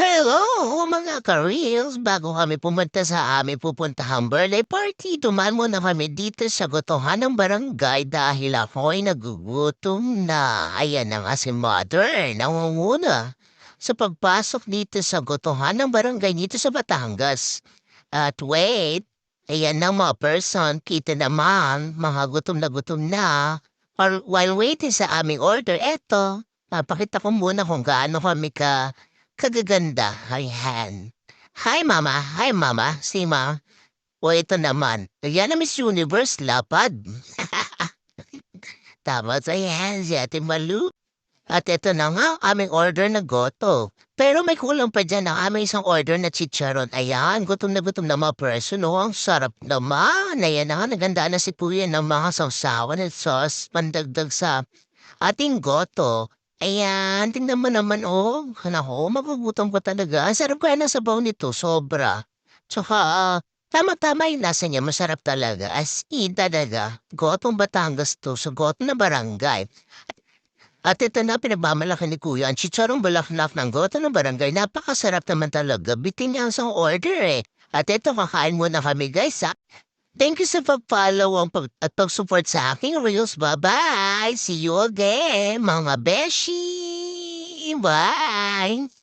Hello mga ka-reels! Bago kami pumunta sa aming pupuntahang birthday party, duman muna kami dito sa gotohan ng barangay dahil ako'y nagugutom na. Ayan na nga si mother, nangunguna sa pagpasok dito sa gotohan ng barangay dito sa Batangas. At wait, ayan na mga person, kita naman, mga gutom na gutom na. While waiting sa aming order, eto, papakita ko muna kung gaano kami ka kagaganda. Ayan. Hi, mama. Hi, mama. Si ma. O ito naman. Yan na Miss Universe, lapad. Tama sa yan, si Ate Malu. At ito na nga, aming order na goto. Pero may kulang pa dyan ang aming isang order na chicharon. Ayan, gutom na gutom na mga person. Oh, ang sarap naman. Ayan na nga, naganda na si Kuya ng mga sausawan at sauce pandagdag sa ating goto. Ayan, tingnan mo naman, oh. Nako, magugutom ka talaga. Ang sarap kaya ng sabaw nito, sobra. Tsaka, ah, tama-tama yung lasa niya, masarap talaga. As in talaga, gotong Batangas to, sa gotong na barangay. At ito na pinagmamalaki ni Kuya, ang chicharong balaklak ng goto ng barangay. Napakasarap naman talaga. Bitin niya isang order eh. At ito, kakain muna kami guys ha. Thank you sa pag-follow ang pag at pag-support sa aking Reels. Bye-bye! See you again, mga beshi! Bye!